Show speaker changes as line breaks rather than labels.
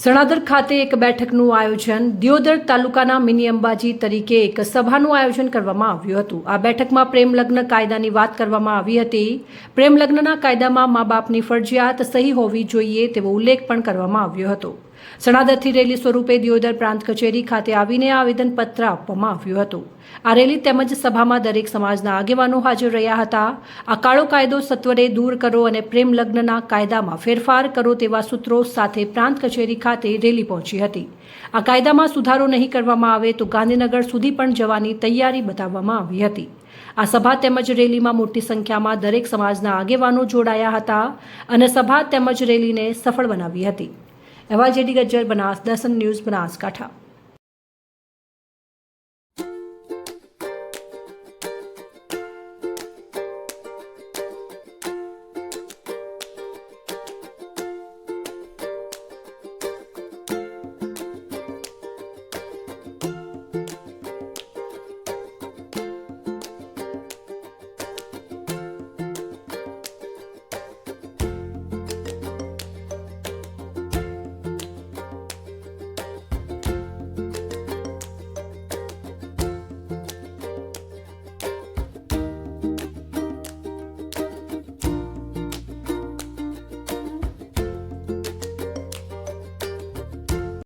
સણાદર ખાતે એક બેઠકનું આયોજન દિયોદર તાલુકાના મિની અંબાજી તરીકે એક સભાનું આયોજન કરવામાં આવ્યું હતું. આ બેઠકમાં પ્રેમ લગ્ન કાયદાની વાત કરવામાં આવી હતી. પ્રેમ લગ્નના કાયદામાં મા બાપની ફરજિયાત સહી હોવી જોઈએ તેવો ઉલ્લેખ પણ કરવામાં આવ્યો હતો. સણાદરથી રેલી સ્વરૂપે દિયોદર પ્રાંત કચેરી ખાતે આવીને આવેદનપત્ર આપવામાં આવ્યું હતું. આ રેલી તેમજ સભામાં દરેક સમાજના આગેવાનો હાજર રહ્યા હતા. આ કાળો કાયદો સત્વરે દૂર કરો અને પ્રેમ લગ્નના કાયદામાં ફેરફાર કરો તેવા સૂત્રો સાથે પ્રાંત કચેરી ખાતે રેલી પહોંચી હતી. આ કાયદામાં સુધારો નહીં કરવામાં આવે તો ગાંધીનગર સુધી પણ જવાની તૈયારી બતાવવામાં આવી હતી. આ સભા તેમજ રેલીમાં મોટી સંખ્યામાં દરેક સમાજના આગેવાનો જોડાયા હતા અને સભા તેમજ રેલીને સફળ બનાવી હતી. એવા જેડી ગજ્જર બનાસ દર્શન ન્યૂઝ બનાસકાંઠા